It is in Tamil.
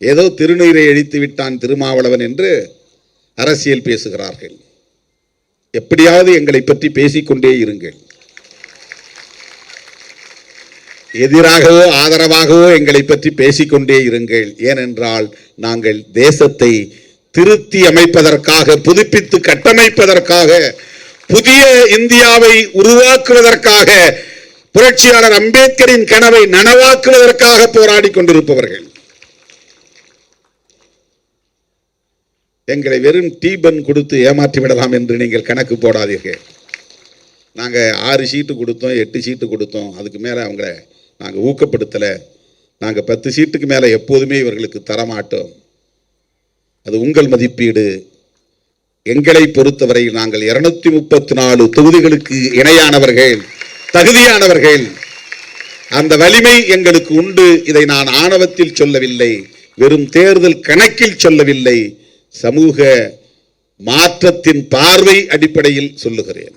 ஏதோ திருநீரை அழித்து விட்டான் திருமாவளவன் என்று அரசியல் பேசுகிறார்கள். எப்படியாவது எங்களை பற்றி பேசிக்கொண்டே இருங்கள். எதிராகவோ ஆதரவாகவோ எங்களை பற்றி பேசிக்கொண்டே இருங்கள். ஏனென்றால் நாங்கள் தேசத்தை திருத்தி அமைப்பதற்காக புதுப்பித்து கட்டமைப்பதற்காக புதிய இந்தியாவை உருவாக்குவதற்காக புரட்சியாளர் அம்பேத்கரின் கனவை நனவாக்குவதற்காக போராடி கொண்டிருப்பவர்கள். எங்களை வெறும் டீபன் கொடுத்து ஏமாற்றி விடலாம் என்று நீங்கள் கணக்கு போடாதீர்கள். நாங்கள் ஆறு சீட்டு கொடுத்தோம் எட்டு சீட்டு கொடுத்தோம். அதுக்கு மேலே அவங்கள நாங்கள் ஊக்கப்படுத்தலை. நாங்கள் பத்து சீட்டுக்கு மேலே எப்போதுமே இவர்களுக்கு தரமாட்டோம். அது உங்கள் மதிப்பீடு. எங்களை பொறுத்தவரை நாங்கள் இருநூத்தி முப்பத்தி நாலு தொகுதிகளுக்கு இணையானவர்கள் தகுதியானவர்கள். அந்த வலிமை எங்களுக்கு உண்டு. இதை நான் ஆணவத்தில் சொல்லவில்லை. வெறும் தேர்தல் கணக்கில் சொல்லவில்லை. சமூக மாற்றத்தின் பார்வை அடிப்படையில் சொல்லுகிறேன்.